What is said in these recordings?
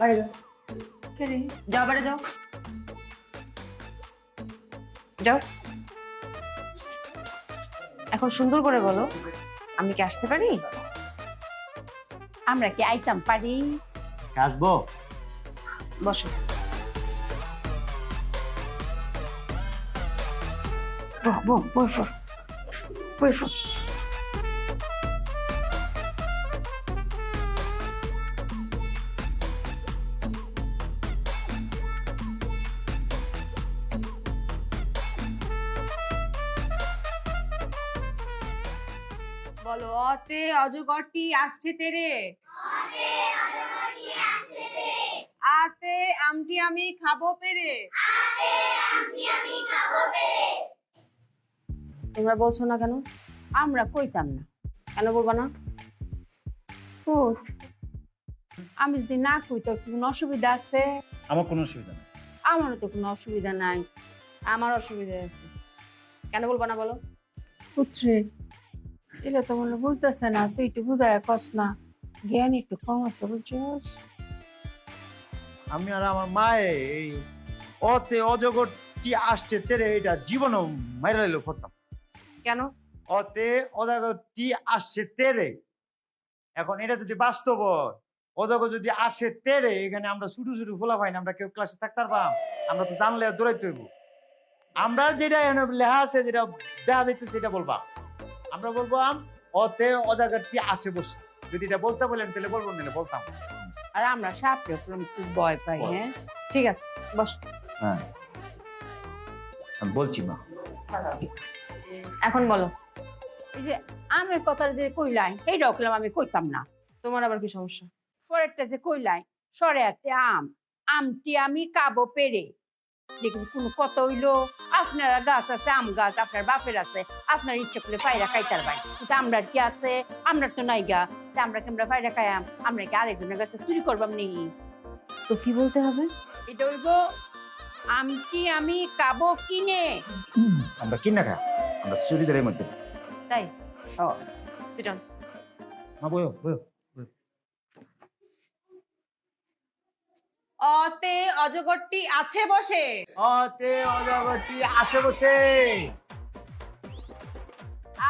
বাড়ি যাও। যাও বাড়ি যাও। যাও। এখন সুন্দর করে বলো আমি কি আসতে পারি? আমরা কি আইতাম পারি? আসব? বসো। বহ বহ বসো। বসো। বলো অতে অজগরটি আসছে তেরে। আতে আমটি আমি খাব পেরে। তোমরা বলছো না কেন? আমরা কইতাম না। কেন বলব না? আমি যদি না কই তো কোনো অসুবিধা আছে? আমার কোনো অসুবিধা নেই। আমারও তো কোনো অসুবিধা নাই। আমার অসুবিধা আছে। কেন বলব না বলো? পুত্রে এটা তো মনে বুঝতেছে না তুই একটু বুঝায় কস না জ্ঞান একটু কম আছে বুঝছিস আমি আর আমার মায়ে এই অতে অজগরটি আসছে তেরে এটা জীবনও মাইরা লাইলো করতাম কেন অতে অজগরটি আসছে তেরে এখন এটা যদি বাস্তব অজগর যদি আসে তেরে এখানে আমরা শুধু শুধু খোলা পাই না আমরা কেউ ক্লাসে থাকতে পারবাম আমরা তো জানলে দৌড়াইতে হইব আমরা যেটা এখানে লেখা আছে যেটা দেখা যাইতেছে সেটা বলবা আমরা বলব আম অতে অজগরটি আসে বসে। যদি এটা বলতে বলেন তাহলে বলব নিলে বলতাম। আর আমরা সাপে খুব ভয় পাই হ্যাঁ? ঠিক আছে বস। হ্যাঁ। আমি বলছি মা। এখন বলো। এই যে আমের কথা যে কইলাই এইটাও কইলাম আমি কইতাম না। তোমার আবার কি সমস্যা? পরেরটা যে কইলাই সরে আতে আম। আমটি আমি কাবো পেরে দেখুন কোনো কথা হইল? আপনারা গাছ আছে আম গাছ আপনার বাপের আছে আপনার ইচ্ছে করলে পায়রা খাইতার ভাই। কিন্তু আমরার কি আছে? আমরার তো নাই গা। তা আমরা কি আমরা পায়রা খাইয়াম? আমরা কি আরেকজনের কাছে চুরি করবাম নি? তো কি বলতে হবে? এটা হইব আমটি আমি কাবো কিনে? আমরা কিনা খা আমরা চুরিদারের মধ্যে। তাই? ও। সিটন। মা বয়ো বয়ো অতে অজগরটি আছে বসে। অতে অজগরটি আছে বসে।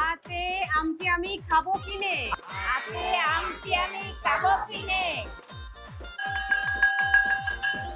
আতে আমটি আমি খাব কিনে। আতে